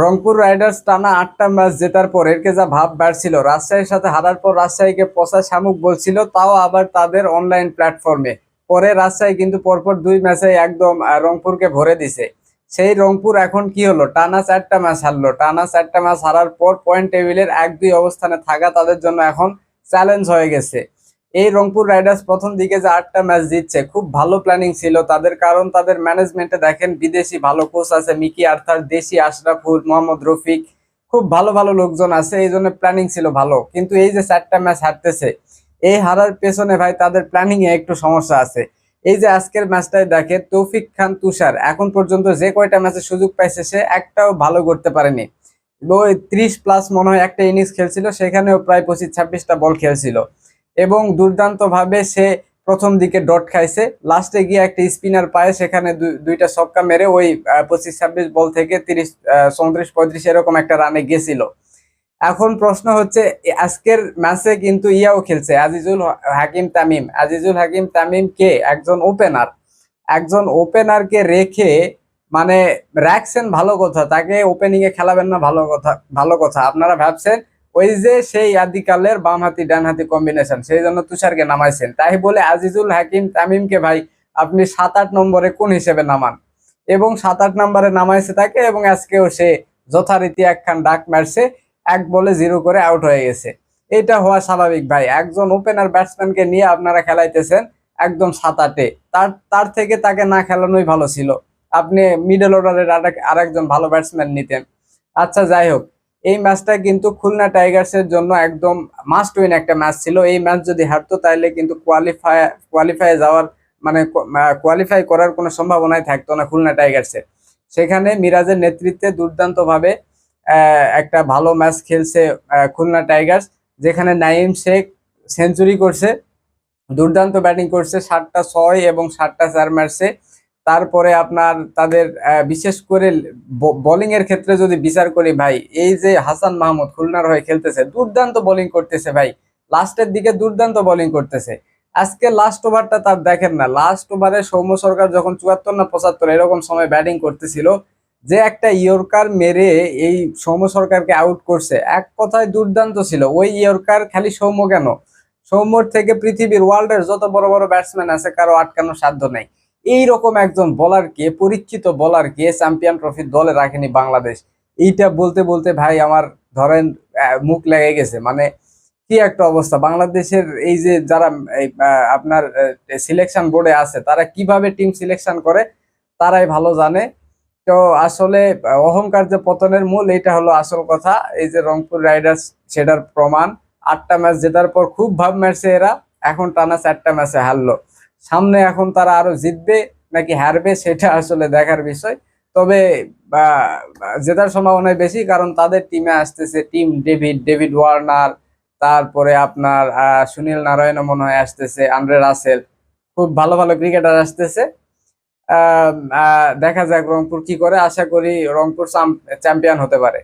Rangpur Riders টানা আটটা match জেতার পর এরকে যা ভাব বাড়ছিল। রাজশাহীর সাথে হারার পর রাজশাহীকে পচা শামুক বলছিল, তাও আবার তাদের অনলাইন প্ল্যাটফর্মে পরে রাজশাহী কিন্তু পরপর দুই ম্যাচে একদম রংপুরকে ভরে দিছে। সেই রংপুর এখন কি হলো? টানা চারটা ম্যাচ হারলো। টানা চারটা ম্যাচ হারার পর পয়েন্ট টেবিলের এক দুই অবস্থানে থাকা তাদের জন্য এখন চ্যালেঞ্জ হয়ে গেছে। এই রংপুর রাইডার্স প্রথম দিকে যে আটটা ম্যাচ জিতছে, খুব ভালো প্ল্যানিং ছিল। তাদের কারণ তাদের ম্যানেজমেন্টে দেখেন, বিদেশি ভালো কোচ আছে মিকি আর্থার, দেশি আশরাফুল, মোহাম্মদ রফিক। খুব ভালো ভালো লোকজন আছে, এই জন্য প্ল্যানিং ছিল ভালো। কিন্তু এই যে চারটা ম্যাচ হারতেছে, এই হারার পেছনে ভাই তাদের প্ল্যানিং এ একটু সমস্যা আছে। এই যে আজকের ম্যাচটাই দেখে, তৌফিক খান তুষার, এখন পর্যন্ত যে কয়টা ম্যাচে সুযোগ পাইছে, সে একটাও ভালো করতে পারেনি। ত্রিশ প্লাস মনে হয় একটা ইনিংস খেলছিল, সেখানেও প্রায় পঁচিশ, ছাব্বিশটা বল খেলছিল। এবং দুর্দান্ত ভাবে সে প্রথম দিকে ডট খাইছে। লাস্টে গিয়ে একটা স্পিনার পায় সেখানে দুই- দুইটা ছক্কা মেরে ওই পঁচিশ ছাব্বিশ বল থেকে তিরিশ চৌত্রিশ, পঁয়ত্রিশ এরকম একটা রানে গেছিল। এখন প্রশ্ন হচ্ছে আজকের ম্যাচে কিন্তু ইয়াও খেলছে। আজিজুল হাকিম তামিম। আজিজুল হাকিম তামিম কে? একজন ওপেনার। একজন ওপেনারকে রেখে মানে রাখছেন ভালো কথা। তাকে ওপেনিং এ খেলাবেন না ভালো কথা ভালো কথা। আপনারা ভাবছেন ওই যে সেই আদিকালের বাম হাতি ডান হাতি কম্বিনেশন সেই জন্য তুষারকে নামাইছেন। তাই বলে আজিজুল হাকিম তামিমকে ভাই, আপনি সাত আট নম্বরে কোন হিসেবে নামান? এবং সাত আট নম্বরে নামাইছে তাকে এবং আজকেও সে যথারীতি একখান ডাক মারছে, এক বলে জিরো করে আউট হয়ে গেছে। এটা হওয়া স্বাভাবিক ভাই, একজন ওপেনার ব্যাটসম্যানকে নিয়ে আপনারা খেলাইতেছেন একদম সাত আটে তার তার থেকে তাকে না খেলানোই ভালো ছিল। আপনি মিডল অর্ডারের আর একজন ভালো ব্যাটসম্যান নিতেন। আচ্ছা যাই হোক। এই ম্যাচটা কিন্তু খুলনা টাইগার্সের জন্য একদম মাস্ট উইন একটা ম্যাচ ছিল। এই ম্যাচ যদি হারতো তাহলে কিন্তু কোয়ালিফাই কোয়ালিফাই যাওয়ার মানে কোয়ালিফাই করার কোনো সম্ভাবনাই থাকতো না খুলনা টাইগার্সের। সেখানে মিরাজের নেতৃত্বে দুর্দান্তভাবে একটা ভালো ম্যাচ খেলছে খুলনা টাইগার্স, যেখানে নাইম শেখ সেঞ্চুরি করছে, দুর্দান্ত ব্যাটিং করছে, সাতটা ছয় এবং সাতটা চার মারছে। তারপরে আপনার তাদের বিশেষ করে বোলিং এর ক্ষেত্রে যদি বিচার করি ভাই, এই যে হাসান মাহমুদ খুলনার হয়ে খেলতেছে, দুর্দান্ত বোলিং করতেছে ভাই। লাস্টের দিকে দুর্দান্ত বোলিং করতেছে। আজকে লাস্ট ওভারটা তার দেখেন না লাস্ট ওভারে সৌম্য সরকার যখন চুয়াত্তর না পঁচাত্তর এরকম সময় ব্যাটিং করতেছিল, যে একটা ইয়র্কার মেরে এই সৌম্য সরকারকে আউট করছে, এক কথায় দুর্দান্ত ছিল। ওই ইয়র্কার খালি সৌম্য কেন? সৌম্যর থেকে পৃথিবীর ওয়ার্ল্ডের যত বড় বড় ব্যাটসম্যান আছে, কারও আটকানোর সাধ্য নেই। এই রকম একজন বোলারকে পরীক্ষিত বোলারকে চ্যাম্পিয়ন ট্রফির দলে রাখেনি বাংলাদেশ। এইটা বলতে বলতে ভাই আমার ধরেন মুখ লেগে গেছে। মানে কি একটা অবস্থা? বাংলাদেশের এই যে যারা আপনার সিলেকশন বোর্ডে আছে, তারা কীভাবে টিম সিলেকশন করে? তারাই ভালো জানে। তো আসলে অহংকার যে পতনের মূল এটা হলো আসল কথা। এই যে রংপুর রাইডার্স, সেটার প্রমাণ। আটটা ম্যাচ জেতার পর খুব ভাব মারছে এরা। এখন টানা চারটা ম্যাচে হারলো। সামনে এখন তারা আরও জিতবে নাকি হারবে সেটা আসলে দেখার বিষয়। তবে জেতার সম্ভাবনা বেশি কারণ তাদের টিমে আসতেছে টিম ডেভিড ডেভিড ওয়ার্নার তারপরে আপনার সুনীল নারায়ণ মনে হয় আসতেছে, আন্দ্রে রাসেল। খুব ভালো ভালো ক্রিকেটার আসতেছে। দেখা যাক রংপুর কি করে। আশা করি রংপুর চ্যাম্পিয়ন হতে পারে।